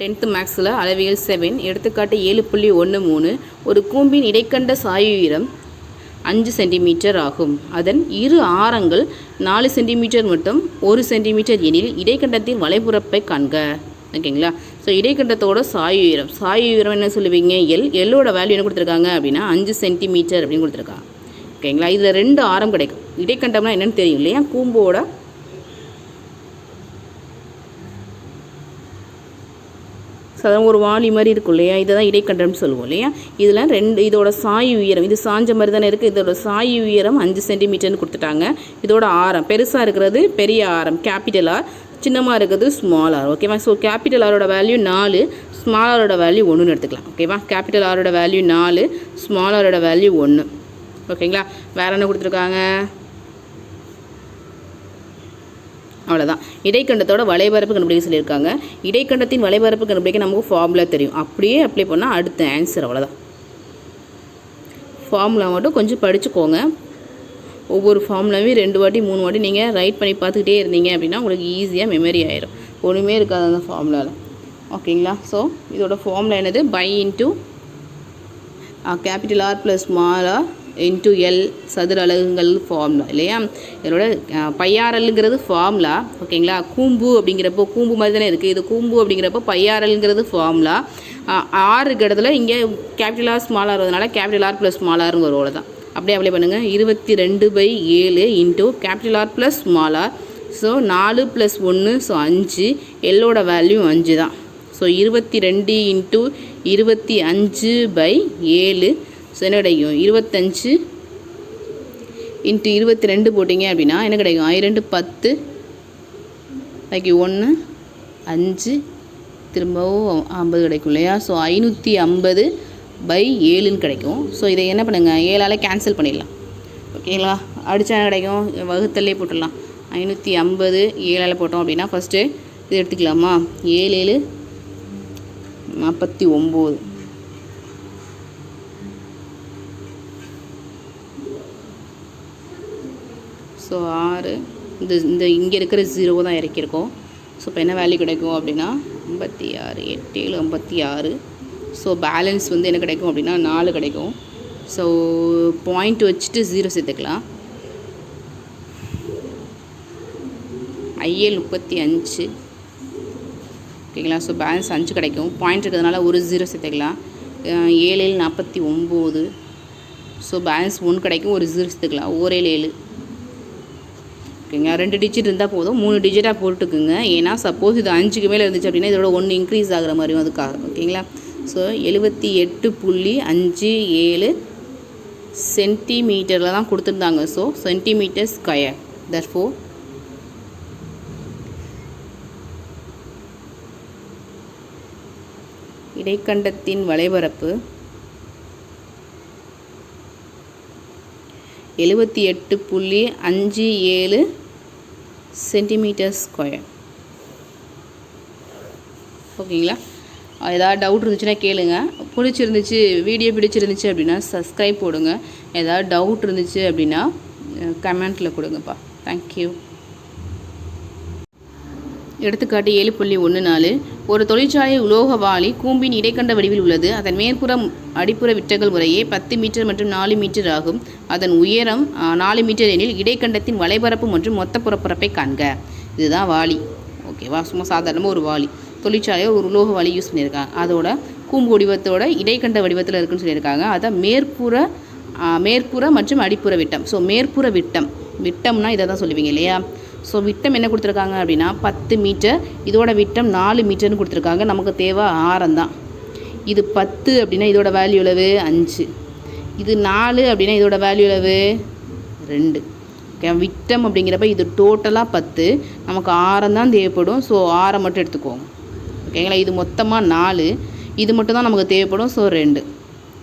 Tenth மேக்ஸில் அளவியல் seven எடுத்துக்காட்டு ஏழு புள்ளி ஒன்று மூணு ஒரு கூம்பின் இடைக்கண்ட சாயு உயரம் அஞ்சு சென்டிமீட்டர் ஆகும். அதன் இரு ஆரங்கள் நாலு சென்டிமீட்டர் மற்றும் ஒரு சென்டிமீட்டர் எனில் இடைக்கண்டத்தின் வலைபுறப்பை காண்க. ஓகேங்களா? ஸோ இடைக்கண்டத்தோட சாயு உயரம் சாயு உயரம் என்ன சொல்லுவீங்க? எல் எல்லோட வேல்யூ என்ன கொடுத்துருக்காங்க அப்படின்னா அஞ்சு சென்டிமீட்டர் அப்படின்னு கொடுத்துருக்காங்க ஓகேங்களா? இதில் ரெண்டு ஆரம் கிடைக்கும். இடைக்கண்டம்னா என்னென்னு தெரியும் இல்லையா? கூம்போட சாதாரண ஒரு வாளி மாதிரி இருக்கும் இல்லையா? இதை தான் இடைக்கண்டம்னு சொல்லுவோம் இல்லையா? இதில் ரெண்டு இதோட சாய் உயரம் இது சாஞ்ச மாதிரி தானே இருக்குது இதோட சாய் உயரம் அஞ்சு சென்டிமீட்டர்னு கொடுத்துட்டாங்க. இதோட ஆரம் பெருசாக இருக்கிறது பெரிய ஆரம் கேபிட்டல் ஆர் சின்னமாக இருக்கிறது ஸ்மால் ஆர் ஓகேவா ஸோ கேபிட்டல் ஆரோட வேல்யூ நாலு ஸ்மால் ஆரோட வேல்யூ ஒன்றுன்னு எடுத்துக்கலாம் ஓகேவா கேபிட்டல் ஆரோட வேல்யூ நாலு ஸ்மால் ஆரோட வேல்யூ ஒன்று ஓகேங்களா வேறு என்ன கொடுத்துருக்காங்க? அவ்வளோதான் இடைக்கண்டத்தோட வலைபரப்பு கண்டுபிடிக்க சொல்லியிருக்காங்க. இடைக்கண்டத்தின் வலைபரப்பு கண்டுபிடிக்க நமக்கு ஃபார்முலா தெரியும். அப்படியே அப்ளை பண்ணால் அடுத்த ஆன்சர் அவ்வளோதான் ஃபார்முலா மட்டும் கொஞ்சம் படிச்சுக்கோங்க. ஒவ்வொரு ஃபார்முலாவையும் ரெண்டு வாட்டி மூணு வாட்டி நீங்கள் ரைட் பண்ணி பார்த்துக்கிட்டே இருந்தீங்க அப்படின்னா உங்களுக்கு ஈஸியாக மெமரி ஆயிடும் ஒன்றுமே இருக்காது அந்த ஃபார்முலாவில் ஓகேங்களா? ஸோ இதோட ஃபார்முலா என்னது? Pi into capital R plus small R into L சதுர அலகுங்கள் ஃபார்முலா இல்லையா? இதோட பையாரல்ங்கிறது ஃபார்முலா ஓகேங்களா? கூம்பு அப்படிங்கிறப்போ கூம்பு மாதிரி தானே இருக்குது இது கூம்பு அப்படிங்கிறப்போ பையாரல்ங்கிறது ஃபார்முலா ஆறு இருக்கிற இடத்துல இங்கே கேபிட்டல் ஆர் ஸ்மால் ஆகிறதுனால கேபிட்டல் ஆர் ப்ளஸ் ஸ்மால் ஆருங்கிற ரோல தான் அப்படியே அப்ளை பண்ணுங்கள் இருபத்தி ரெண்டு பை ஏழு into capital R plus small R so நாலு ப்ளஸ் ஒன்று ஸோ அஞ்சு. எல்லோட வேல்யூ அஞ்சு தான் ஸோ இருபத்தி ரெண்டு இன்ட்டு இருபத்தி அஞ்சு பை ஏழு. ஸோ கிடைக்கும் இருபத்தஞ்சு இன்ட்டு இருபத்தி ரெண்டு போட்டிங்க அப்படின்னா என்ன கிடைக்கும் ரெண்டு பத்து. பாக்கி ஒன்று அஞ்சு. திரும்பவும் ஐம்பது கிடைக்கும் இல்லையா? ஸோ ஐநூற்றி ஐம்பது பை ஏழுன்னு கிடைக்கும். ஸோ இதை என்ன பண்ணுங்கள் ஏழால் கேன்சல் பண்ணிடலாம். ஓகேங்களா? அடித்தா என்ன கிடைக்கும்? வகுத்தல்லே போட்டுடலாம். ஐநூற்றி ஐம்பது ஏழால் போட்டோம் அப்படின்னா ஃபஸ்ட்டு இது எடுத்துக்கலாமா? ஏழு ஏழு நாற்பத்தி ஒம்பது. ஸோ ஆறு இந்த இந்த இங்கே இருக்கிற ஜீரோ தான் இறக்கியிருக்கோம். ஸோ இப்போ என்ன வேல்யூ கிடைக்கும் அப்படின்னா ஐம்பத்தி ஆறு எட்டு ஏழு ஐம்பத்தி ஆறு. ஸோ பேலன்ஸ் வந்து என்ன கிடைக்கும் அப்படின்னா நாலு கிடைக்கும். ஸோ பாயிண்ட் வச்சுட்டு ஜீரோ சேர்த்துக்கலாம். ஐஏழு முப்பத்தி அஞ்சு. ஓகேங்களா? ஸோ பேலன்ஸ் அஞ்சு கிடைக்கும். பாயிண்ட் இருக்கிறதுனால ஒரு ஜீரோ சேர்த்துக்கலாம். ஏழு ஏழு நாற்பத்தி ஒம்பது. ஸோ பேலன்ஸ் ஒன்று கிடைக்கும் ஒரு ஜீரோ சேர்த்துக்கலாம். ஓரேழு ஏழு. ஓகேங்க ரெண்டு டிஜிட் இருந்தால் போதும். மூணு டிஜிட்டாக போட்டுக்குங்க. ஏன்னா சப்போஸ் இது அஞ்சுக்கு மேலே இருந்துச்சு அப்படின்னா இதோட ஒன்று இன்க்ரீஸ் ஆகிற மாதிரியும் அதுக்காக ஓகேங்களா ஸோ எழுபத்தி எட்டு புள்ளி அஞ்சு ஏழு சென்டிமீட்டரில் தான் கொடுத்துருந்தாங்க. ஸோ சென்டிமீட்டர் ஸ்கொயர் தர்ஃபோ இடைக்கண்டத்தின் வலைபரப்பு எழுபத்தி எட்டு புள்ளி அஞ்சு ஏழு சென்டிமீட்டர் ஸ்கொயர் ஓகேங்களா? ஏதாவது டவுட் இருந்துச்சுன்னா கேளுங்க. பிடிச்சிருந்துச்சு வீடியோ பிடிச்சிருந்துச்சு அப்படின்னா சப்ஸ்கிரைப் போடுங்க. ஏதாவது டவுட் இருந்துச்சு அப்படின்னா கமெண்ட்டில் கொடுங்கப்பா. தேங்க்யூ எடுத்துக்காட்டு ஏழு புள்ளி ஒன்று நாலு. ஒரு தொழிற்சாலை உலோக வாளி கூம்பின் இடைக்கண்ட வடிவில் உள்ளது. அதன் மேற்புறம் அடிப்புற விட்டங்கள் முறையே பத்து மீட்டர் மற்றும் நாலு மீட்டர் ஆகும். அதன் உயரம் நாலு மீட்டர் எனில் இடைக்கண்டத்தின் வலைபரப்பு மற்றும் மொத்த புறப்பரப்பை காண்க. இதுதான் வாளி. ஓகேவா? சும்மா சாதாரணமாக ஒரு வாளி. தொழிற்சாலையை ஒரு உலோக வாளி யூஸ் பண்ணியிருக்காங்க. அதோட கூம்பு வடிவத்தோட இடைக்கண்ட வடிவத்தில் இருக்குன்னு சொல்லியிருக்காங்க. அதை மேற்புற மேற்புற மற்றும் அடிப்புற விட்டம். ஸோ மேற்புற விட்டம். விட்டம்னா இதை தான் சொல்லுவீங்க இல்லையா? ஸோ விட்டம் என்ன கொடுத்துருக்காங்க அப்படின்னா பத்து மீட்டர். இதோட விட்டம் நாலு மீட்டர்னு கொடுத்துருக்காங்க. நமக்கு தேவை ஆரம் தான். இது பத்து அப்படின்னா இதோட வேல்யூ அளவு அஞ்சு. இது நாலு அப்படின்னா இதோட வேல்யூ அளவு ரெண்டு. ஓகே விட்டம் அப்படிங்கிறப்ப இது டோட்டலாக பத்து. நமக்கு ஆரம் தான் தேவைப்படும். ஸோ ஆரம் மட்டும் எடுத்துக்கோங்க ஓகேங்களா இது மொத்தமாக நாலு. இது மட்டும் தான் நமக்கு தேவைப்படும். ஸோ ரெண்டு.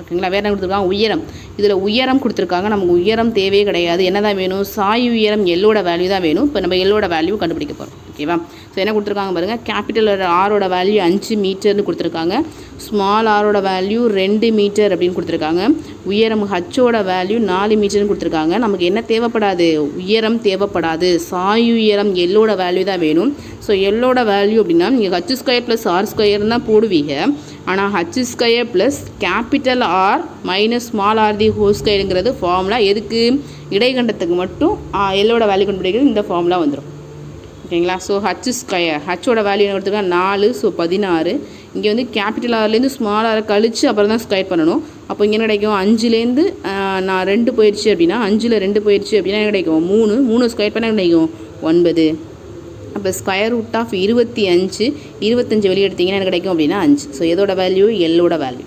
ஓகேங்களா? வேறு என்ன கொடுத்துருக்காங்க? உயரம். இதில் உயரம் கொடுத்துருக்காங்க. நமக்கு உயரம் தேவையே கிடையாது. என்ன தான் வேணும்? சாய் உயரம் எல்லோட வேல்யூ தான் வேணும். இப்போ நம்ம எல்லோட வேல்யூ கண்டுபிடிக்க போகிறோம் ஓகேவா? ஸோ என்ன கொடுத்துருக்காங்க பாருங்கள் கேபிட்டல் ஆரோட வேல்யூ அஞ்சு மீட்டர்னு கொடுத்துருக்காங்க. ஸ்மால் ஆரோட வேல்யூ ரெண்டு மீட்டர் அப்படின்னு கொடுத்துருக்காங்க. உயரம் ஹச்சோட வேல்யூ நாலு மீட்டர்னு கொடுத்துருக்காங்க. நமக்கு என்ன தேவைப்படாது? உயரம் தேவைப்படாது. சாய் உயரம் எல்லோட வேல்யூ தான் வேணும். ஸோ எல்லோட வேல்யூ அப்படின்னா நீங்கள் H square plus R square தான் போடுவீங்க. ஆனால் H square plus capital R minus small R the whole ஸ்கொயருங்கிறது formula எதுக்கு? இடைக்கண்டத்துக்கு மட்டும் எல்லோட வேல்யூ கண்டுபிடிக்கிறது இந்த ஃபார்முலா வந்துடும் ஓகேங்களா? ஸோ ஹச் ஸ்கொயர் ஹச்சோட வேல்யூ என்ன நாலு ஸோ பதினாறு. இங்கே வந்து கேபிட்டல் ஆர்லேருந்து ஸ்மால் ஆர் கழித்து அப்புறம் தான் ஸ்கொயர் பண்ணணும். அப்போ இங்கே என்ன கிடைக்கும்? அஞ்சுலேருந்து நான் ரெண்டு போயிடுச்சு அப்படின்னா அஞ்சில் ரெண்டு போயிடுச்சு அப்படின்னா என்ன கிடைக்கும்? மூணு. மூணு ஸ்கொயர் பண்ணால் என்ன கிடைக்கும்? ஒன்பது. அப்போ ஸ்கொயர் ரூட் ஆஃப் இருபத்தி அஞ்சு இருபத்தஞ்சு வெளியே எடுத்திங்கன்னா என்ன கிடைக்கும் அப்படின்னா அஞ்சு. ஸோ எதோட வேல்யூ எல்லோட வேல்யூ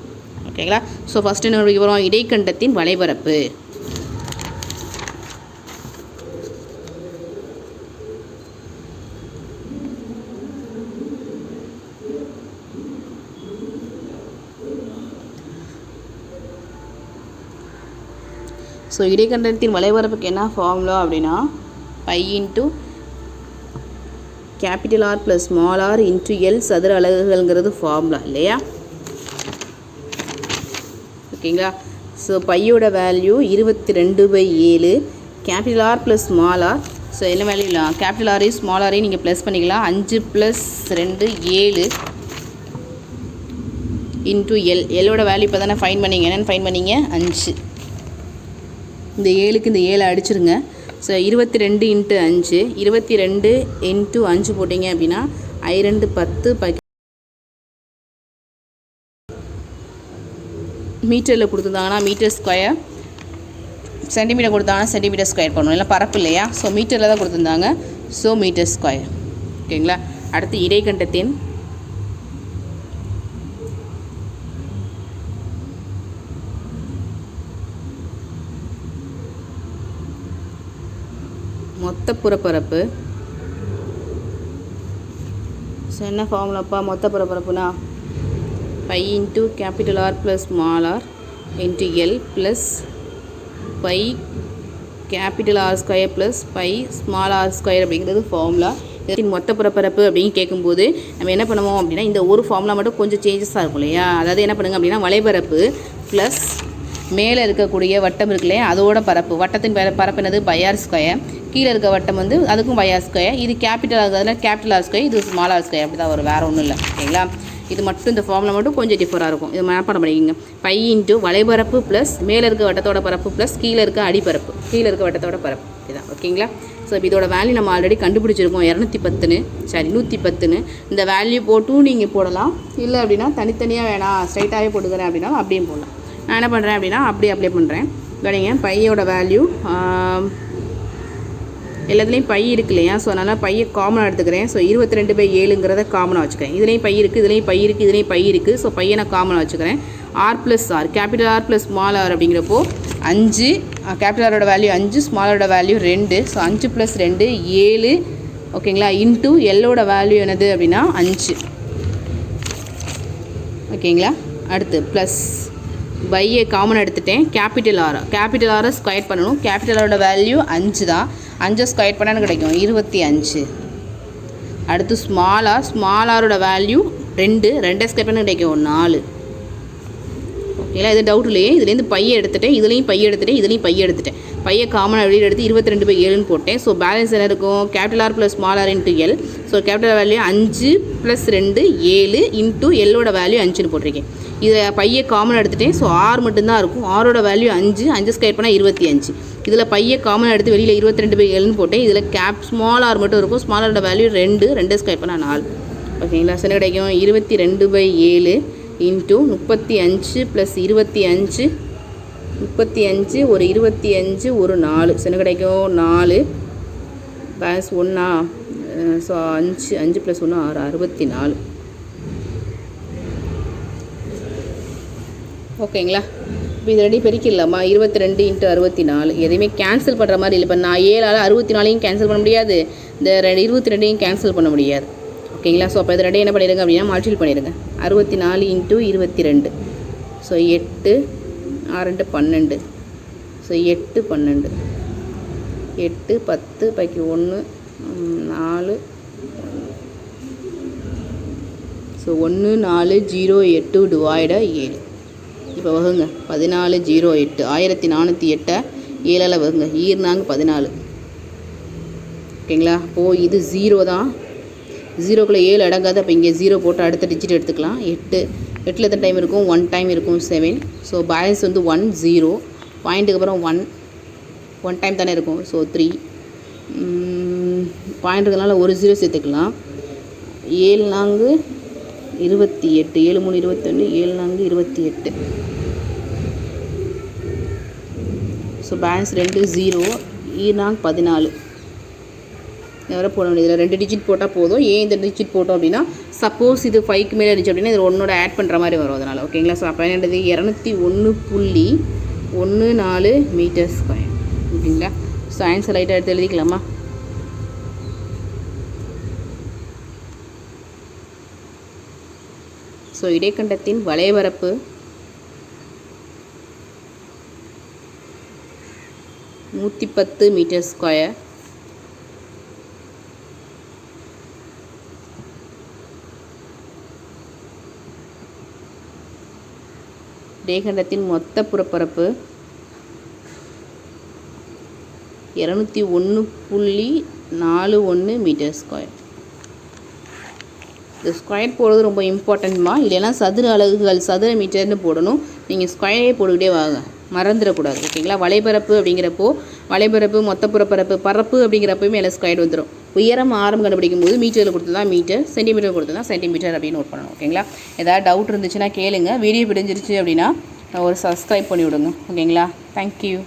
ஓகேங்களா ஸோ ஃபஸ்ட்டு என்ன படிக்க இடைக்கண்டத்தின் வலைபரப்பு ஸோ இடைக்கண்டத்தின் வலைபரப்புக்கு என்ன ஃபார்முலா அப்படின்னா? Pi into capital R plus small R into L சதுர அலகுகள்ங்கிறது ஃபார்முலா இல்லையா? ஓகேங்களா ஸோ பையோட வேல்யூ இருபத்தி ரெண்டு பை ஏழு. Capital R plus small R so என்ன வேல்யூ கேபிட்டல் ஆரையும் ஸ்மால் ஆரையும் நீங்கள் ப்ளஸ் பண்ணிக்கலாம். அஞ்சு ப்ளஸ் ரெண்டு ஏழு இன்ட்டு எல் எல்லோட வேல்யூ இப்போ தானே ஃபைன் பண்ணிங்க. என்னென்னு ஃபைன் பண்ணீங்க? அஞ்சு. இந்த ஏழுக்கு இந்த ஏழை அடிச்சிருங்க. ஸோ இருபத்தி ரெண்டு இன்ட்டு அஞ்சு இருபத்தி ரெண்டு இன்ட்டு அஞ்சு போட்டிங்க அப்படின்னா ஐ ரெண்டு பத்து ப மீட்டரில் கொடுத்துருந்தாங்கன்னா மீட்டர் ஸ்கொயர் சென்டிமீட்டர் கொடுத்தாங்கன்னா சென்டிமீட்டர் ஸ்கொயர் பண்ணணும் இல்லை பரப்பு இல்லையா? ஸோ மீட்டரில் தான் கொடுத்துருந்தாங்க. ஸோ மீட்டர் ஸ்கொயர் ஓகேங்களா? அடுத்து இடைக்கண்டத்தின் மொத்த புறப்பரப்பு. ஸோ என்ன ஃபார்முலாப்பா மொத்த புறப்பரப்புனா? Pi into capital R plus small R into L plus pi capital R square plus pi small R square அப்படிங்கிறது ஃபார்முலா இதன் மொத்த புறப்பரப்பு அப்படின்னு கேட்கும்போது நம்ம என்ன பண்ணுவோம் அப்படின்னா இந்த ஒரு ஃபார்முலா மட்டும் கொஞ்சம் சேஞ்சஸாக இருக்கும் இல்லையா? அதாவது என்ன பண்ணுங்க அப்படின்னா வலைபரப்பு ப்ளஸ் மேலே இருக்கக்கூடிய வட்டம் இருக்கு இல்லையா? அதோட பரப்பு. வட்டத்தின் பரப்பு என்னது? பையார் ஸ்கொயர் கீழே இருக்க வட்டம் வந்து அதுக்கும் பயா ஸ்கொயர் இது கேபிட்டல் ஆகுதுல கேபிட்டல் ஆர் ஸ்கொயர் இது ஸ்மால் ஆர் ஸ்கொயர் அப்படி தான் வரும். வேறு ஒன்றும் இல்லை. ஓகேங்களா இது மட்டும் இந்த ஃபார்மில் மட்டும் கொஞ்சம் டிஃபராக இருக்கும். இது மனப்பாடம் பண்ணிக்கிங்க பை இன்ட்டு வலைபரப்பு ப்ளஸ் மேலே இருக்க வட்டத்தோட பரப்பு ப்ளஸ் கீழே இருக்க அடிப்பரப்பு. கீழே இருக்க வட்டத்தோட பரப்பு. இதுதான் ஓகேங்களா ஸோ இப்போ இதோட வேல்யூ நம்ம ஆல்ரெடி கண்டுபிடிச்சிருக்கோம். இரநூத்தி பத்துன்னு சரி நூற்றி பத்துன்னு இந்த வேல்யூ போட்டும் நீங்கள் போடலாம். இல்லை அப்படின்னா தனித்தனியாக வேணாம். ஸ்ட்ரைட்டாகவே போட்டுக்கிறேன் அப்படின்னா அப்படியும் போடலாம். நான் என்ன பண்ணுறேன் அப்படின்னா அப்படியே அப்ளை பண்ணுறேன் கவனிங்க பையோட வேல்யூ எல்லாத்துலேயும் பை இருக்கு இல்லையா? ஸோ அதனால் பையை காமனாக எடுத்துக்கிறேன். ஸோ இருபத்தி ரெண்டு பை ஏழுங்கிறத காமனாக வச்சுக்கிறேன். இதுலேயும் பை இருக்குது இதுலேயும் பை இருக்குது இதுலேயும் பை இருக்குது ஸோ பையனை காமனாக வச்சுக்கிறேன். R plus R capital R plus small R அப்படிங்கிறப்போ அஞ்சு கேபிட்டல் ஆரோட வேல்யூ அஞ்சு ஸ்மாலோட வேல்யூ ரெண்டு. ஸோ அஞ்சு ப்ளஸ் ரெண்டு ஏழு. ஓகேங்களா இன்ட்டு எல்லோட வேல்யூ என்னது அப்படின்னா அஞ்சு. ஓகேங்களா அடுத்து ப்ளஸ் பையை காமன் எடுத்துட்டேன். கேபிட்டல் ஆர் கேபிட்டல் ஆரை ஸ்கொயர் பண்ணணும். கேபிட்டலோட வேல்யூ அஞ்சு தான். அஞ்சு ஸ்கொயர் பண்ணான்னு கிடைக்கும். இருபத்தி அஞ்சு. அடுத்து ஸ்மால் ஆர் ஸ்மால் ஆரோட வேல்யூ ரெண்டு ரெண்டை ஸ்கொயர் பண்ண கிடைக்கும். நாலு. ஓகேங்களா இது டவுட் இல்லையே. இதுலேருந்து பையை எடுத்துட்டேன் இதுலேயும் பையை எடுத்துட்டேன் இதுலேயும் பையை எடுத்துட்டேன். பையை காமனாக வெளியில் எடுத்து இருபத்தி ரெண்டு பை ஏழுன்னு போட்டேன். ஸோ பேலன்ஸ் என்ன இருக்கும்? Capital R plus small R into L so capital value அஞ்சு ப்ளஸ் ரெண்டு ஏழு இன்ட்டு எல்லோட வேல்யூ அஞ்சுன்னு போட்டிருக்கேன். இதை பையை காமன் எடுத்துட்டேன். ஸோ ஆறு மட்டும்தான் இருக்கும். ஆரோட வேல்யூ அஞ்சு அஞ்சு ஸ்கொயர் பண்ணால் இருபத்தி அஞ்சு. இதில் பையை காமன் எடுத்து வெளியில் இருபத்தி ரெண்டு பை ஏழுன்னு போட்டேன். இதில் கேப் ஸ்மால் ஆர் மட்டும் இருக்கும். ஸ்மால் ஆரோட வேல்யூ ரெண்டு ரெண்டு ஸ்கொயர் பண்ணால் நாலு. ஓகேங்களா? சரி கிடைக்கும். இருபத்தி ரெண்டு பை ஏழு. இன்ட்டு முப்பத்தி அஞ்சு ப்ளஸ் இருபத்தி அஞ்சு. முப்பத்தி அஞ்சு ஒரு இருபத்தி அஞ்சு ஒரு நாலு. சின்ன கிடைக்கும் நாலு. பேலன்ஸ் ஒன்றா ஸோ அஞ்சு அஞ்சு ப்ளஸ் ஒன்று ஆறு அறுபத்தி நாலு. ஓகேங்களா இப்போ இது ரெண்டையும் பெருக்கிடலாமா? இருபத்தி ரெண்டு இன்ட்டு அறுபத்தி நாலு. எதையுமே கேன்சல் பண்ணுற மாதிரி இல்லை. இப்போ நான் ஏழால் அறுபத்தி நாலையும் கேன்சல் பண்ண முடியாது. இந்த ரெண்டு இருபத்தி ரெண்டையும் கேன்சல் பண்ண முடியாது. ஓகேங்களா ஸோ அப்போ இது என்ன பண்ணிடுங்க அப்படின்னா மல்டிபிள் பண்ணிடுங்க அறுபத்தி நாலு இன்ட்டு இருபத்தி ரெண்டு ஸோ எட்டு ஆறு ரெண்டு பன்னெண்டு. ஸோ எட்டு பன்னெண்டு. எட்டு பத்து பைக்கு ஒன்று நாலு. ஸோ ஒன்று நாலு ஜீரோ எட்டு டிவாய்டாக ஏழு. இப்போ வகுங்க. பதினாலு ஜீரோ எட்டு. ஆயிரத்தி நானூற்றி எட்டை? ஏழால் வகுங்க. ஈர்னாங்க பதினாலு. ஓகேங்களா அப்போது இது ஜீரோ தான். ஜீரோக்குள்ளே ஏழு அடங்காது அப்போ இங்கே ஜீரோ போட்டு அடுத்த டிஜிட் எடுத்துக்கலாம். எட்டு. எட்டில் எத்தனை டைம் இருக்கும்? ஒன் டைம் இருக்கும் செவன் ஸோ பேலன்ஸ் வந்து ஒன் ஜீரோ பாயிண்ட்டுக்கு அப்புறம் ஒன் ஒன் டைம் தானே இருக்கும். ஸோ த்ரீ பாயிண்ட் இருக்கிறதுனால ஒரு ஜீரோ சேர்த்துக்கலாம். ஏழு நான்கு இருபத்தி எட்டு. ஏழு மூணு இருபத்தொன்று ஏழு நான்கு இருபத்தி எட்டு. ஸோ பேலன்ஸ் ரெண்டு ஜீரோ ஈ நாங் பதினாலு. வரை போட வேண்டியதில்லை ரெண்டு டிஜிட் போட்டால் போதும். ஏன் இந்த டிஜிட் போட்டோம் அப்படின்னா சப்போஸ் இது ஃபைவ்க்கு மேலே இருந்துச்சு அப்படின்னா இது ஒன்னோட ஆட் பண்ணுற மாதிரி வரும் அதனால். ஓகேங்களா ஸோ அப்போ என்னது இரநூத்தி? ஒன்று புள்ளி ஒன்று நாலு மீட்டர் ஸ்கொயர் ஓகேங்களா? ஸோ ஆன்சர் லைட்டாக எடுத்து எழுதிக்கலாமா? ஸோ இடைக்கண்டத்தின் வளைவரப்பு நூற்றி பத்து மீட்டர் ஸ்கொயர் இடைக்கண்டத்தின் மொத்த புறப்பரப்பு இரநூத்தி ஒன்று புள்ளி நாலு ஒன்று மீட்டர் ஸ்கொயர். இந்த ஸ்கொயர் போடுறது ரொம்ப இம்பார்ட்டண்ட்மா? இல்லைனா சதுர அலகுகள் சதுர மீட்டர்னு போடணும். நீங்கள் ஸ்கொயரே போட்டுக்கிட்டே வாங்க. மறந்துடக்கூடாது. ஓகேங்களா? வலைபரப்பு அப்படிங்கிறப்போ வலைபரப்பு மொத்த புறப்பரப்பு பரப்பு அப்படிங்கிறப்பயுமே மேலே ஸ்கொயர் வந்துடும் உயரம் ஆரம் கண்டுபிடிக்கும் போது மீட்டரில் கொடுத்து தான் மீட்டர் சென்டிமீட்டர் கொடுத்து தான் சென்டிமீட்டர் அப்படின்னு நோட் பண்ணணும் ஓகேங்களா ஏதாவது டவுட் இருந்துச்சுன்னா கேளுங்க. வீடியோ பிடிஞ்சிருச்சு அப்படின்னா ஒரு சப்ஸ்கிரைப் பண்ணி விடுங்க ஓகேங்களா தேங்க்யூ